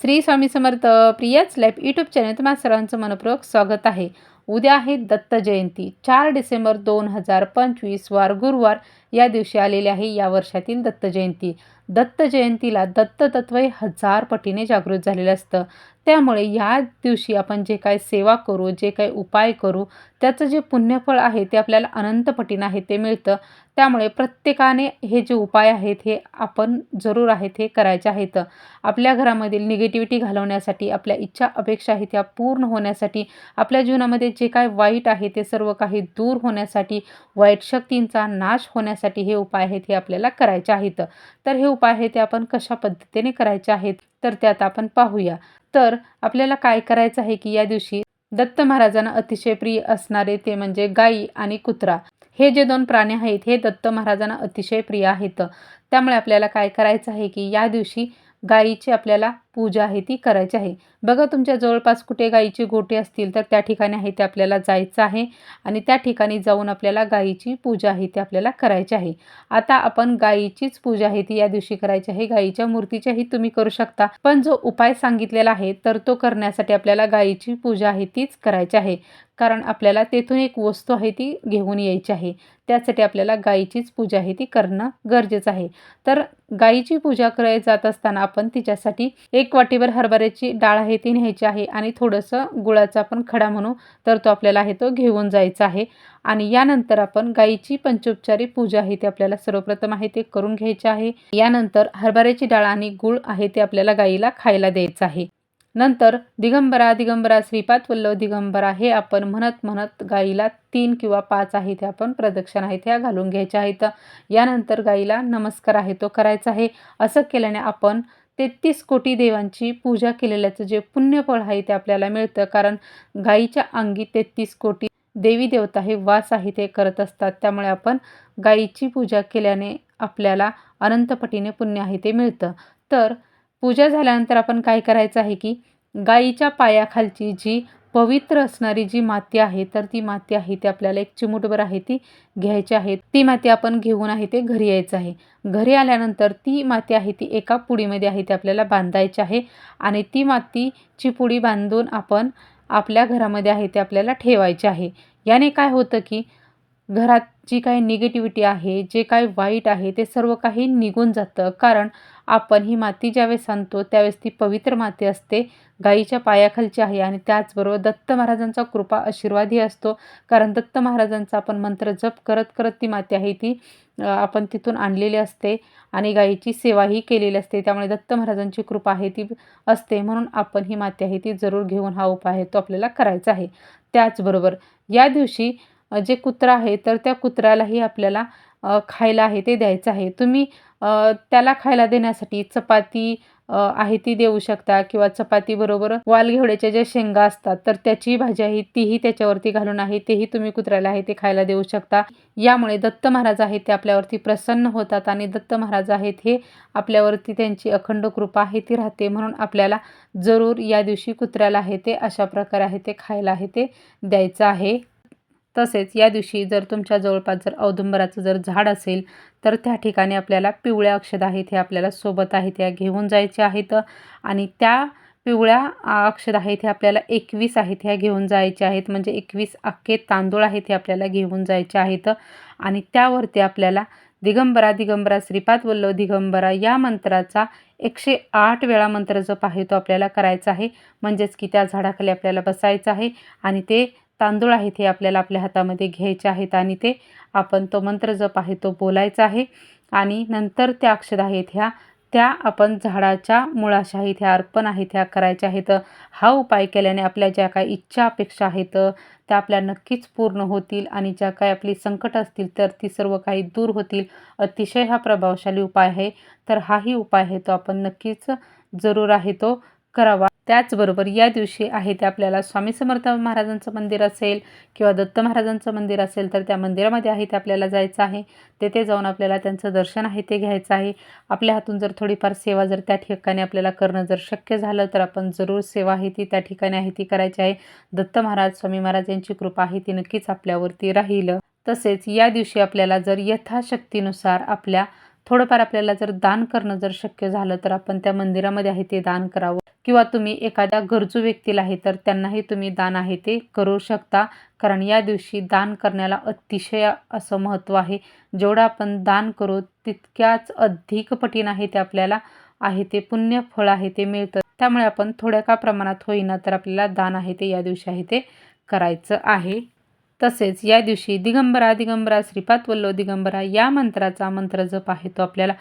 श्री स्वामी समर्थ प्रियाच life YouTube channel तुम्हाला सर्वांचं मनपूर्वक स्वागत आहे. उद्या आहे दत्त जयंती. चार डिसेंबर दोन हजार पंचवीस वार गुरुवार या दिवशी आलेली आहे या वर्षातील दत्त जयंती. दत्त जयंतीला दत्त तत्व हे हजार पटीने जागृत झालेलं असतं. त्यामुळे या दिवशी आपण जे काय सेवा करू जे काही उपाय करू त्याचं जे पुण्यफळ आहे ते आपल्याला अनंत पटीनं आहे ते मिळतं. त्यामुळे प्रत्येकाने हे जे उपाय आहेत हे आपण जरूर आहेत हे करायचे आहेत. आपल्या घरामधील निगेटिव्हिटी घालवण्यासाठी आपल्या इच्छा अपेक्षा आहेत त्या पूर्ण होण्यासाठी आपल्या जीवनामध्ये जे काय वाईट आहे ते सर्व काही दूर होण्यासाठी वाईट शक्तींचा नाश होण्यासाठी हे उपाय आहेत हे आपल्याला करायचे आहेत. तर हे उपाय आहे ते आपण कशा पद्धतीने करायचे आहेत तर त्यात आपण पाहूया. तर आपल्याला काय करायचं आहे की या दिवशी दत्त महाराजांना अतिशय प्रिय असणारे ते म्हणजे गाई आणि कुत्रा. हे जे दोन प्राणी आहेत हे दत्त महाराजांना अतिशय प्रिय आहेत. त्यामुळे आपल्याला काय करायचं आहे की या दिवशी गायीची आपल्याला पूजा आहे ती करायची आहे. बघा तुमच्या जवळपास कुठे गायीची गोटे असतील तर त्या ठिकाणी आहे ते आपल्याला जायचं आहे आणि त्या ठिकाणी जाऊन आपल्याला गायीची पूजा आहे ती आपल्याला करायची आहे. आता आपण गायीचीच पूजा आहे ती या दिवशी करायची आहे. गायीच्या मूर्तीच्याही तुम्ही करू शकता. पण जो उपाय सांगितलेला आहे तर तो करण्यासाठी आपल्याला गायीची पूजा आहे तीच करायची आहे. कारण आपल्याला तेथून एक वस्तू आहे ती घेऊन यायची आहे. त्यासाठी आपल्याला गायीचीच पूजा आहे ती करणं गरजेचं आहे. तर गायीची पूजा करायला जात असताना आपण तिच्यासाठी एक वाटीभर हरभऱ्याची डाळ आहे ती न्यायची आहे आणि थोडंसं गुळाचा आपण खडा म्हणू तर तो आपल्याला आहे तो घेऊन जायचा आहे. आणि यानंतर आपण गाईची पंचोपचारी पूजा आहे ती आपल्याला सर्वप्रथम आहे ते करून घ्यायची आहे. यानंतर हरभऱ्याची डाळ आणि गुळ आहे ते आपल्याला गाईला खायला द्यायचं आहे. नंतर दिगंबरा दिगंबरा श्रीपाद वल्लभ दिगंबरा हे आपण म्हणत म्हणत गाईला तीन किंवा पाच आहे ते आपण प्रदक्षिण आहे त्या घालून घ्यायच्या आहेत. यानंतर गाईला नमस्कार आहे तो करायचा आहे. असं केल्याने आपण तेहतीस कोटी देवांची पूजा केलेल्याचं जे पुण्यफळ आहे ते आपल्याला मिळतं. कारण गाईच्या अंगी तेहतीस कोटी देवी देवता हे वास आहे ते करत असतात. त्यामुळे आपण गाईची पूजा केल्याने आपल्याला अनंतपटीने पुण्य आहे ते मिळतं. तर पूजा झाल्यानंतर आपण काय करायचं आहे की गाईच्या पायाखालची जी पवित्र असणारी जी माती आहे तर ती माती आहे ती आपल्याला एक चिमूटभर आहे ती घ्यायची आहे. ती माती आपण घेऊन आहे ते घरी यायचं आहे. घरी आल्यानंतर ती माती आहे ती एका पुडीमध्ये आहे ती आपल्याला बांधायची आहे. आणि ती मातीची पुडी बांधून आपण आपल्या घरामध्ये आहे ते आपल्याला ठेवायची आहे. याने काय होतं की घरात जी काही निगेटिव्हिटी आहे जे काही वाईट आहे ते सर्व काही निघून जातं. कारण आपण ही माती ज्यावेळेस आणतो त्यावेळेस ती पवित्र माती असते गाईच्या पायाखालची आहे आणि त्याचबरोबर दत्त महाराजांचा कृपा आशीर्वादही असतो. कारण दत्त महाराजांचा आपण मंत्र जप करत करत ती माती आहे ती आपण तिथून आणलेली असते आणि गाईची सेवाही केलेली असते. त्यामुळे दत्त महाराजांची कृपा आहे ती असते म्हणून आपण ही माती आहे ती जरूर घेऊन हा उपाय आहे तो आपल्याला करायचा आहे. त्याचबरोबर या दिवशी जे कुत्रा आहे तर त्या कुत्र्यालाही आपल्याला खायला आहे ते द्यायचं आहे. तुम्ही त्याला खायला देण्यासाठी चपाती आहे ती देऊ शकता किंवा चपातीबरोबर वालघेवड्याच्या ज्या शेंगा असतात तर त्याची भाजी आहे तीही त्याच्यावरती घालून आहे तेही तुम्ही कुत्र्याला आहे ते खायला देऊ शकता. यामुळे दत्त महाराज आहेत ते आपल्यावरती प्रसन्न होतात आणि दत्त महाराज आहेत हे आपल्यावरती त्यांची अखंड कृपा आहे ती राहते म्हणून आपल्याला जरूर या दिवशी कुत्र्याला आहे ते अशा प्रकारे आहे ते खायला आहे ते द्यायचं आहे. तसेच या दिवशी जर तुमच्या जवळपास जर औदुंबराचं जर झाड असेल तर त्या ठिकाणी आपल्याला पिवळ्या अक्षद आहेत हे आपल्याला सोबत आहेत त्या घेऊन जायचे आहेत. आणि त्या पिवळ्या अक्षद आहेत हे आपल्याला एकवीस आहेत ह्या घेऊन जायचे आहेत. म्हणजे एकवीस अख्खे तांदूळ आहेत हे आपल्याला घेऊन जायचे आहेत. आणि त्यावरती आपल्याला दिगंबरा दिगंबरा श्रीपाद वल्लभ दिगंबरा या मंत्राचा एकशे आठ वेळा मंत्र जप आहे तो आपल्याला करायचा आहे. म्हणजेच की त्या झाडाखाली आपल्याला बसायचं आहे. आणि ते तांदूळ आहेत हे आपल्याला आपल्या हातामध्ये घ्यायचे आहेत आणि ते आपण तो मंत्र जप आहे तो बोलायचा आहे. आणि नंतर त्या अक्षर आहेत ह्या. त्या आपण झाडाच्या मुळाशा आहेत ह्या अर्पण आहेत ह्या करायच्या आहेत. हा उपाय केल्याने आपल्या ज्या काही इच्छा अपेक्षा आहेत त्या आपल्या नक्कीच पूर्ण होतील आणि ज्या काही आपली संकट असतील तर ती सर्व काही दूर होतील. अतिशय हा प्रभावशाली उपाय आहे. तर हाही उपाय आहे तो आपण नक्कीच जरूर आहे तो करावा. त्याचबरोबर या दिवशी आहे ते आपल्याला स्वामी समर्थ महाराजांचं मंदिर असेल किंवा दत्त महाराजांचं मंदिर असेल तर त्या मंदिरामध्ये आहे ते आपल्याला जायचं आहे. तेथे जाऊन आपल्याला त्यांचं दर्शन आहे ते घ्यायचं आहे. आपल्या हातून जर थोडीफार सेवा जर त्या ठिकाणी आपल्याला करणं जर शक्य झालं तर आपण जरूर सेवा आहे ती त्या ठिकाणी आहे ती करायची आहे. दत्त महाराज स्वामी महाराज यांची कृपा आहे ती नक्कीच आपल्यावरती राहील. तसेच या दिवशी आपल्याला जर यथाशक्तीनुसार आपल्या थोडंफार आपल्याला जर दान करणं जर शक्य झालं तर आपण त्या मंदिरामध्ये आहे ते दान करावं. किंवा तुम्ही एखाद्या गरजू व्यक्तीला आहे तर त्यांनाही तुम्ही दान आहे ते करू शकता. कारण या दिवशी दान करण्याला अतिशय असं महत्त्व आहे. जेवढं आपण दान करू तितक्याच अधिक पटीन आहे ते आपल्याला आहे ते पुण्य फळ आहे ते मिळतं. त्यामुळे आपण थोड्या का प्रमाणात होईना तर आपल्याला दान आहे ते या दिवशी आहे ते करायचं आहे. तसेच या दिवशी दिगंबरा दिगंबरा श्रीपाद वल्लो दिगंबरा या मंत्राचा मंत्र जप आहे तो आपल्याला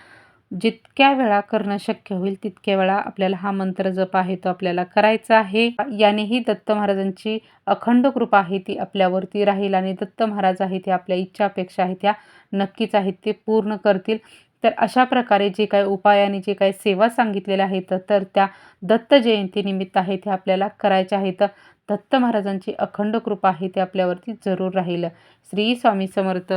जितक्या वेळा करणं शक्य होईल तितक्या वेळा आपल्याला हा मंत्र जप आहे तो आपल्याला करायचा आहे. यानेही दत्त महाराजांची अखंड कृपा आहे ती आपल्यावरती राहील आणि दत्त महाराज आहे ते आपल्या इच्छा अपेक्षा आहेत त्या नक्कीच आहेत ते पूर्ण करतील. तर अशा प्रकारे जे काही उपाय आणि जे काही सेवा सांगितलेल्या आहेत तर त्या दत्त जयंतीनिमित्त आहे ते आपल्याला करायच्या आहेत. दत्त महाराजांची अखंड कृपा आहे ते आपल्यावरती जरूर राहील. श्री स्वामी समर्थ.